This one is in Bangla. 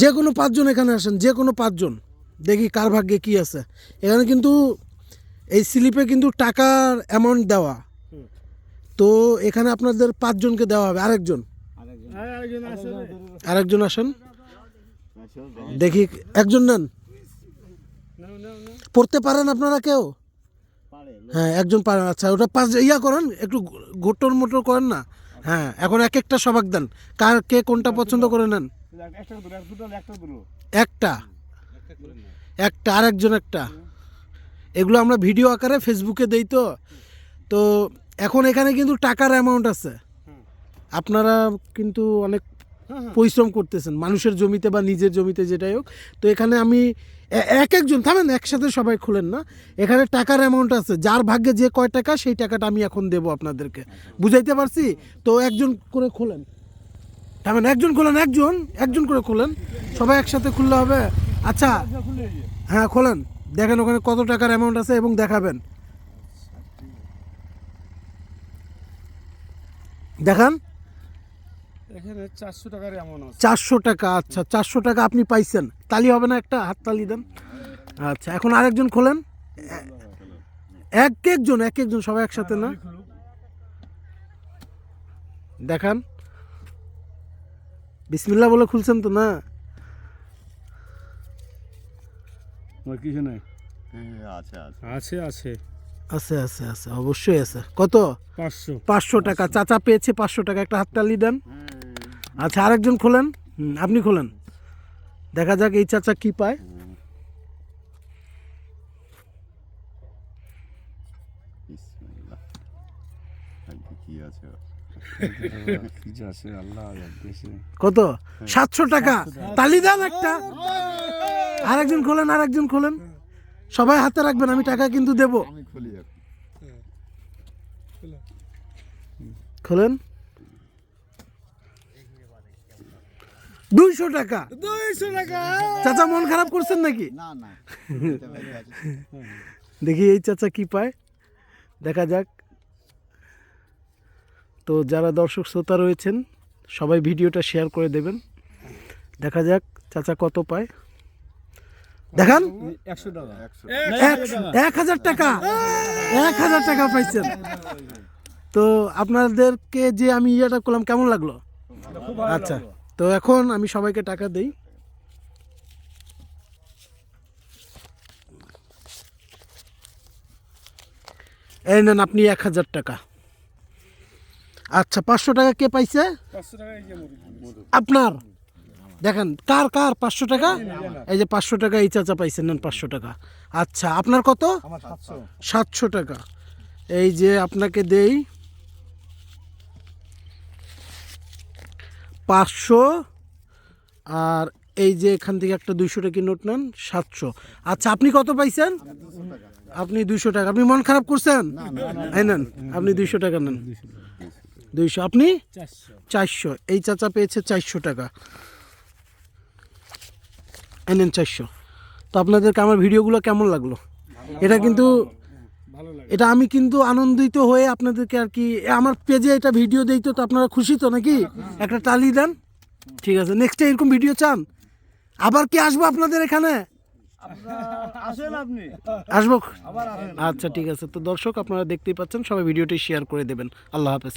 যে কোনো পাঁচজন এখানে আসেন, যে কোনো পাঁচজন। দেখি কার ভাগ্যে কি আছে। এখানে কিন্তু এই স্লিপে কিন্তু টাকার অ্যামাউন্ট দেওয়া। তো এখানে আপনাদের পাঁচজনকে দেওয়া হবে। আরেকজন। আরেকজন আসেন। দেখি একজন নেন। পড়তে পারেন আপনারা কেউ? হ্যাঁ একজন পারেন। আচ্ছা ওটা পাঁচ, ইয়া করেন, একটু ঘোটর মোটর করেন না? হ্যাঁ এখন এক একটা সবাক দেন। কার কে কোনটা পছন্দ করে নেন? একটা একটা আরেকজন একটা? এগুলো আমরা ভিডিও আকারে ফেসবুকে দেই তো। তো এখন এখানে কিন্তু টাকার অ্যামাউন্ট আছে। আপনারা কিন্তু অনেক পরিশ্রম করতেছেন, মানুষের জমিতে বা নিজের জমিতে যেটাই হোক। তো এখানে আমি এক একজন, থামেন, একসাথে সবাই খুলেন না। এখানে টাকার অ্যামাউন্ট আছে, যার ভাগ্যে যে কয় টাকা, সেই টাকাটা আমি এখন দেবো আপনাদেরকে। বুঝাইতে পারছি? তো একজন করে খোলেন। থামেন একজন খোলেন একজন একজন করে খোলেন। সবাই একসাথে খুললে হবে। আচ্ছা হ্যাঁ খোলেন। দেখেন ওখানে কত টাকার অ্যামাউন্ট আছে এবং দেখাবেন। দেখান। এখানে চারশো টাকার এমন চারশো টাকা আচ্ছা চারশো টাকা আপনি পাইছেন। তালি হবে না একটা হাত তালি দেন। আচ্ছা এখন আরেকজন খোলেন। এক একজন এক একজন সবাই একসাথে না? দেখান। বিসমিল্লা বলে খুলছেন তো না? কিছু নাই। আচ্ছা আচ্ছা আছে আছে। আছে আছে আছে অবশ্যই আছে। কত? পাঁচশো। পাঁচশো টাকা। চাচা পেয়েছে পাঁচশো টাকা। একটা হাততালি দেন। আচ্ছা আরেকজন খোলেন। আপনি খোলেন। দেখা যাক এই চাচা কি পায়। বিসমিল্লাহ। কি আছে? কত? সাতশো টাকা। তালি দেন একটা। আরেকজন খোলেন আরেকজন খোলেন। সবাই হাতে রাখবেন আমি টাকা কিন্তু দেব। আমি খুলি এখন। খোলেন? দুইশো টাকা। দুইশো টাকা। চাচা মন খারাপ করছেন নাকি। দেখি এই চাচা কি পায়। দেখা যাক। তো যারা দর্শক শ্রোতা রয়েছেন সবাই ভিডিওটা শেয়ার করে দেবেন। দেখা যাক চাচা কত পায়। দেখান। এক হাজার টাকা। এক হাজার টাকা পাইছেন। তো আপনাদেরকে যে আমি ইয়েটা করলাম কেমন লাগল? আচ্ছা তো এখন আমি সবাইকে টাকা দেই। এই নেন আপনি এক হাজার টাকা। আচ্ছা পাঁচশো টাকা কে পাইছে? পাঁচশো টাকা এই যে মুরগি। আপনার? দেখেন কার কার? পাঁচশো টাকা? এই যে পাঁচশো টাকা এই চাচা পাইছেন নেন পাঁচশো টাকা। আচ্ছা আপনার কত? সাতশো। সাতশো টাকা। এই যে আপনাকে দেই পাঁচশো আর এই যে এখান থেকে একটা দুইশো টাকা নোট নেন সাতশো। আচ্ছা আপনি কত পাইছেন? আপনি দুইশো টাকা। আপনি মন খারাপ করছেন? এই নেন আপনি দুইশো টাকা নেন। দুইশো। আপনি? চারশো। এই চাচা পেয়েছে চারশো টাকা। এই নেন চারশো। তো আপনাদেরকে আমার ভিডিওগুলো কেমন লাগল? এটা কিন্তু এটা আমি কিন্তু আনন্দিত হয়ে আপনাদেরকে আর কি আমার পেজে এটা ভিডিও দেই তো আপনারা খুশি তো নাকি? একটা টালি দেন। ঠিক আছে নেক্সট এরকম ভিডিও চান? আবার কি আসব আপনাদের এখানে? আসব। আচ্ছা ঠিক আছে। তো দর্শক আপনারা দেখতেই পাচ্ছেন সবাই ভিডিওটি শেয়ার করে দেবেন। আল্লাহ হাফেজ।